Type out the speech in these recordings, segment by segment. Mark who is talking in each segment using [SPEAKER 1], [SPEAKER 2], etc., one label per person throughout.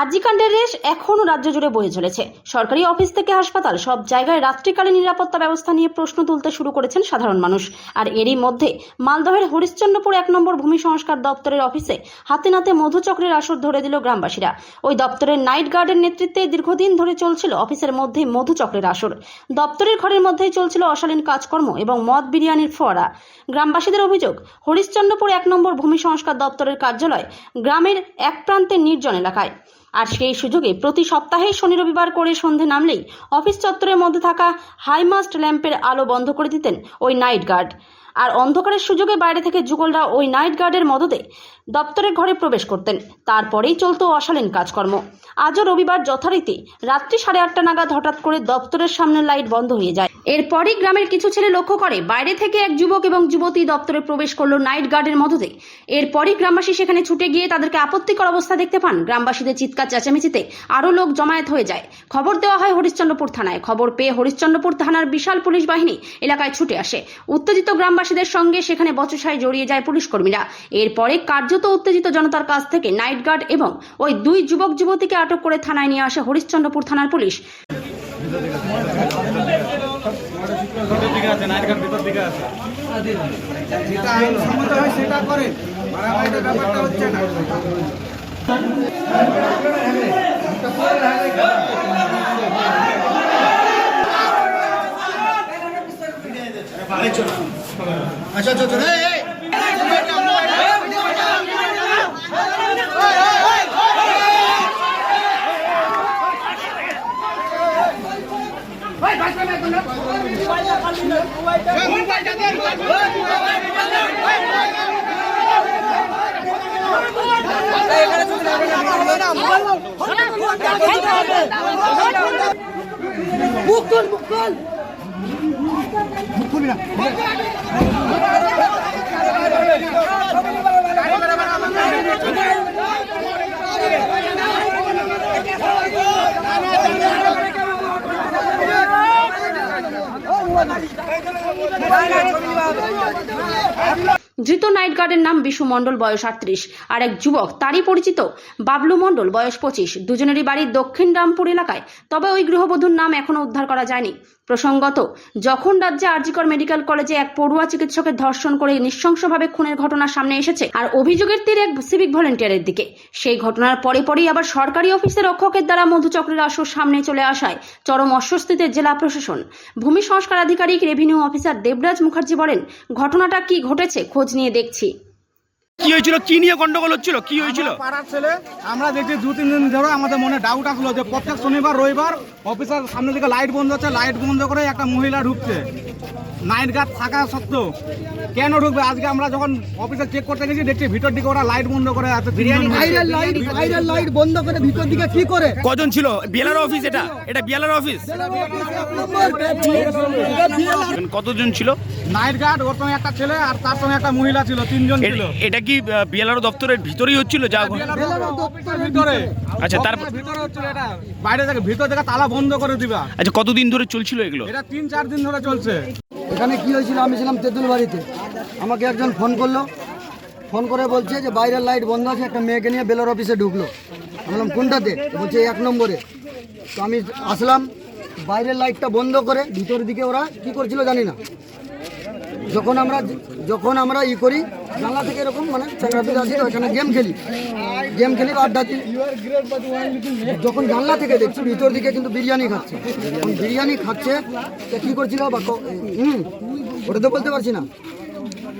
[SPEAKER 1] আজিকাণ্ডের রেশ এখনও রাজ্য জুড়ে বয়ে চলেছে। সরকারি অফিস থেকে হাসপাতাল সব জায়গায় রাত্রিকালীন নিরাপত্তা ব্যবস্থা নিয়ে প্রশ্ন তুলতে শুরু করেছেন সাধারণ মানুষ। আর এরই মধ্যে মালদহের হরিশ্চন্দ্রপুর এক নম্বর ভূমি সংস্কার দপ্তরের অফিসে হাতে নাতে মধুচক্রের আসর ধরে দিল গ্রামবাসীরা। ওই দপ্তরের নাইট গার্ডের নেতৃত্বে দীর্ঘদিন ধরে চলছিল অফিসের মধ্যেই মধুচক্রের আসর। দপ্তরের ঘরের মধ্যেই চলছিল অশালীন কাজকর্ম এবং মদ বিরিয়ানির ফোয়ারা। গ্রামবাসীদের অভিযোগ, হরিশ্চন্দ্রপুর এক নম্বর ভূমি সংস্কার দপ্তরের কার্যালয় গ্রামের এক প্রান্তের নির্জন এলাকায়। আর সেই সুযোগে প্রতি সপ্তাহে শনি রবিবার করে সন্ধে নামলেই অফিস চত্বরের মধ্যে থাকা হাইমাস্ট ল্যাম্পের আলো বন্ধ করে দিতেন ওই নাইট গার্ড। আর অন্ধকারের সুযোগে বাইরে থেকে যুগলরা ওই নাইট গার্ডের মদতে দপ্তরের ঘরে প্রবেশ করতেন। তারপরেই চলতো অশালীন কাজকর্ম। আজও রবিবার যথারীতি রাত্রি সাড়ে আটটা নাগাদ হঠাৎ করে দপ্তরের সামনের লাইট বন্ধ হয়ে যায়। এরপরই গ্রামের কিছু ছেলে লক্ষ্য করে বাইরে থেকে এক যুবক এবং যুবতী দপ্তরে প্রবেশ করল নাইট গার্ডের মদতে এরপরই গ্রামবাসী সেখানে ছুটে গিয়ে তাদেরকে আপত্তিকর অবস্থা দেখতে পান। গ্রামবাসীদের চিৎকার, চেঁচামেচিতে আরও লোক জমায়েত হয়ে যায়। খবর দেওয়া হয় হরিশ্চন্দ্রপুর থানায়। খবর পেয়ে হরিশ্চন্দ্রপুর থানার বিশাল পুলিশ বাহিনী এলাকায় ছুটে আসে। উত্তেজিত গ্রামবাসীদের সঙ্গে সেখানে বচসায় জড়িয়ে যায় পুলিশ কর্মীরা এরপরে কার্যত উত্তেজিত জনতার কাছ থেকে নাইট গার্ড এবং ওই দুই যুবক যুবতীকে আটক করে থানায় নিয়ে আসে হরিশ্চন্দ্রপুর থানার পুলিশ।
[SPEAKER 2] দিকে আছে
[SPEAKER 3] যেটা আইনসম্মত হয় সেটা করে মারামারিটা ব্যাপারটা না আচ্ছা
[SPEAKER 1] ধৃত নাইট গার্ডের নাম বিশু মণ্ডল, বয়স আটত্রিশ। আর এক যুবক, তারই পরিচিত বাবলু মণ্ডল, বয়স পঁচিশ। দুজনেরই বাড়ি দক্ষিণ রামপুর এলাকায়। তবে ওই গৃহবধূর নাম এখনও উদ্ধার করা যায়নি। প্রসঙ্গত, যখন রাজ্যে আরজিকর মেডিকেল কলেজে এক পড়ুয়া চিকিৎসকের ধর্ষণ করে নৃশংসভাবে খুনের ঘটনা সামনে এসেছে আর অভিযোগের তীর এক সিভিক ভলেন্টিয়ারের দিকে, সেই ঘটনার পরে পরেই আবার সরকারি অফিসের রক্ষকের দ্বারা মধুচক্রের আসর সামনে চলে আসায় চরম অস্বস্তিতে জেলা প্রশাসন। ভূমি সংস্কার আধিকারিক রেভিনিউ অফিসার দেবরাজ মুখার্জি বলেন, ঘটনাটা কি ঘটেছে খোঁজ নিয়ে দেখছি।
[SPEAKER 4] কি হয়েছিল? কি নিয়ে গন্ডগোল হচ্ছিল? কি হয়েছিল?
[SPEAKER 3] পাড়ার ছেলে আমরা দেখছি দু তিন দিন ধরে আমাদের মনে ডাউট আসলো যে প্রত্যেক শনিবার রবিবার অফিসার সামনে দিকে লাইট বন্ধ হচ্ছে লাইট বন্ধ করে একটা মহিলা ঢুকছে। নাইট গার্ড থাকা সত্ত্বেও কেন ঢুকবে? আজকে আমরা যখন অফিসে চেক করতে গেছি দেখছি ভিতর দিকে ওরা লাইট বন্ধ করে আছে বিরিয়ানি
[SPEAKER 5] বাইরের লাইট বাইরের লাইট বন্ধ করে ভিতর দিকে কি করে?
[SPEAKER 4] কজন ছিল? বিএলআর অফিস এটা? এটা বিএলআর অফিস কতজন ছিল?
[SPEAKER 3] নাইট গার্ড ওর সঙ্গে একটা ছেলে আর তার সঙ্গে একটা মহিলা ছিল তিনজন ছিল।
[SPEAKER 4] এটা কি বিএলআর দপ্তরের ভিতরেই হচ্ছিল? যা
[SPEAKER 3] ভিতরে।
[SPEAKER 4] আচ্ছা, তার-
[SPEAKER 3] ভিতরে হচ্ছিল এটা। বাইরে থেকে ভিতর থেকে তালা বন্ধ করে দিবা।
[SPEAKER 4] আচ্ছা কতদিন ধরে চলছিল এগুলো?
[SPEAKER 3] এটা তিন চার দিন ধরে চলছে।
[SPEAKER 5] এখানে কি হয়েছিল? আমি ছিলাম তেঁতুল বাড়িতে আমাকে একজন ফোন করল। ফোন করে বলছে যে, বাইরের লাইট বন্ধ আছে, একটা মেয়েকে নিয়ে বেলোর অফিসে ঢুকলো। বললাম, কোনটাতে? বলছে এক নম্বরে। তো আমি আসলাম, বাইরের লাইটটা বন্ধ করে ভিতরের দিকে ওরা কি করছিল জানি না। যখন আমরা যখন আমরা ই করি জানলা থেকে এরকম মানে আসি তো গেম খেলি। গেম খেলি বা আড্ডা দিই। যখন জানলা থেকে দেখছি ভিতর দিকে কিন্তু বিরিয়ানি খাচ্ছে। বিরিয়ানি খাচ্ছে তা কি করছিল বা হুম ওটা তো বলতে পারছি না।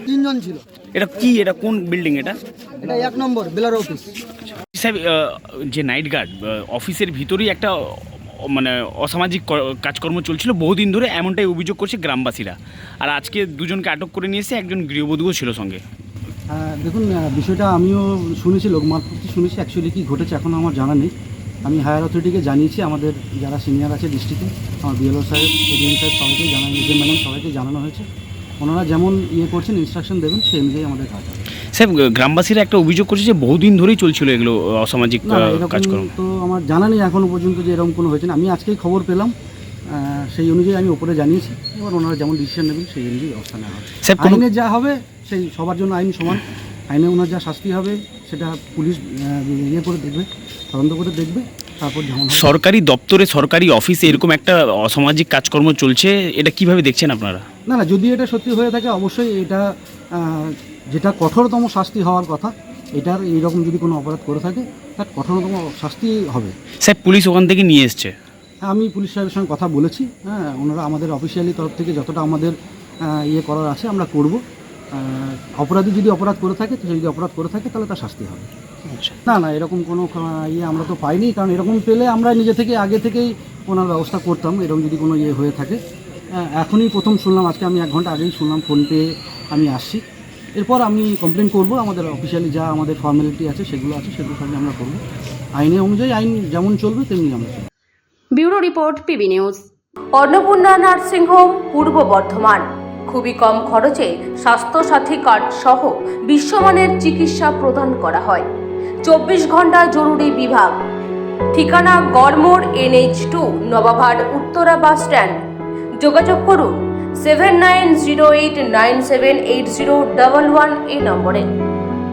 [SPEAKER 5] তিনজন ছিল।
[SPEAKER 4] এটা কি? এটা কোন বিল্ডিং এটা?
[SPEAKER 5] এটা এক নম্বর বেলার অফিস
[SPEAKER 4] আহ, যে নাইট গার্ড অফিসের ভিতরেই একটা মানে অসামাজিক কাজকর্ম চলছিল। বহুদিন ধরে এমনটাই অভিযোগ করছে গ্রামবাসীরা। আর আজকে দুজনকে আটক করে নিয়েছে একজন গৃহবধূও ছিল সঙ্গে।
[SPEAKER 6] হ্যাঁ, দেখুন বিষয়টা আমিও শুনেছি লোকমারফত শুনেছি অ্যাকচুয়ালি কী ঘটেছে এখনও আমার জানা নেই। আমি হায়ার অথরিটিকে জানিয়েছি আমাদের যারা সিনিয়র আছে ডিস্ট্রিক্টে আমার বিএলও সাহেব এডিএম সাহেব সবাইকে জানানো যে ম্যাডাম সবাইকে জানানো হয়েছে। ওনারা যেমন ইয়ে করছেন ইনস্ট্রাকশন দেবেন সেই অনুযায়ী আমাদের কাজ
[SPEAKER 4] সাহেব গ্রামবাসীরা একটা অভিযোগ করছে যে বহুদিন ধরেই চলছিল এগুলো অসামাজিক কাজকর্ম।
[SPEAKER 6] তো আমার জানা নেই এখনও পর্যন্ত যে এরকম কোনো হয়েছে না। আমি আজকেই খবর পেলাম সেই অনুযায়ী আমি ওপরে জানিয়েছি। এবার ওনারা যেমন ডিসিশন নেবেন সেই অনুযায়ী ব্যবস্থা নেওয়া হবে।
[SPEAKER 4] স্যার,
[SPEAKER 6] আইনে যা হবে সেই সবার জন্য আইন সমান। আইনে ওনার যা শাস্তি হবে সেটা পুলিশ ইয়ে করে দেখবে তদন্ত করে দেখবে তারপর
[SPEAKER 4] সরকারি দপ্তরে সরকারি অফিসে এরকম একটা অসামাজিক কাজকর্ম চলছে এটা কীভাবে দেখছেন আপনারা?
[SPEAKER 6] না না যদি এটা সত্যি হয়ে থাকে অবশ্যই এটা যেটা কঠোরতম শাস্তি হওয়ার কথা এটার এইরকম যদি কোনো অপরাধ করে থাকে তার কঠোরতম শাস্তি হবে।
[SPEAKER 4] স্যার পুলিশ ওখান থেকে নিয়ে এসছে?
[SPEAKER 6] আমি পুলিশ সাহেবের সঙ্গে কথা বলেছি। হ্যাঁ ওনারা আমাদের অফিসিয়ালি তরফ থেকে যতটা আমাদের ইয়ে করার আছে আমরা করব। অপরাধী যদি অপরাধ করে থাকে তো যদি অপরাধ করে থাকে তাহলে তার শাস্তি হবে।
[SPEAKER 4] আচ্ছা।
[SPEAKER 6] না না এরকম কোনো ইয়ে আমরা তো পাইনি কারণ এরকম পেলে আমরা নিজে থেকে আগে থেকেই ওনার ব্যবস্থা করতাম এরকম যদি কোনো ইয়ে হয়ে থাকে। এখনই প্রথম শুনলাম আজকে আমি এক ঘণ্টা আগেই শুনলাম ফোন পেয়ে আমি আসছি। এরপর আমি কমপ্লেন করব আমাদের অফিসিয়ালি যা আমাদের ফর্মালিটি আছে সেগুলো আছে সেগুলো সবই আমরা করব। আইনে অনুযায়ী আইন যেমন চলবে তেমনি আমরা চলবো।
[SPEAKER 1] Bureau report PB news.
[SPEAKER 7] Annapurna nursing home Purba Bardhaman. খুবই কম খরচে স্বাস্থ্যসাথী কার্ড সহ বিশ্বমানের চিকিৎসা প্রদান করা হয়। চব্বিশ ঘণ্টা জরুরি বিভাগ। ঠিকানা Garmor NH two Nababhat Uttara bus stand. যোগাযোগ করুন seven nine zero eight nine seven eight zero double one এই নম্বরে।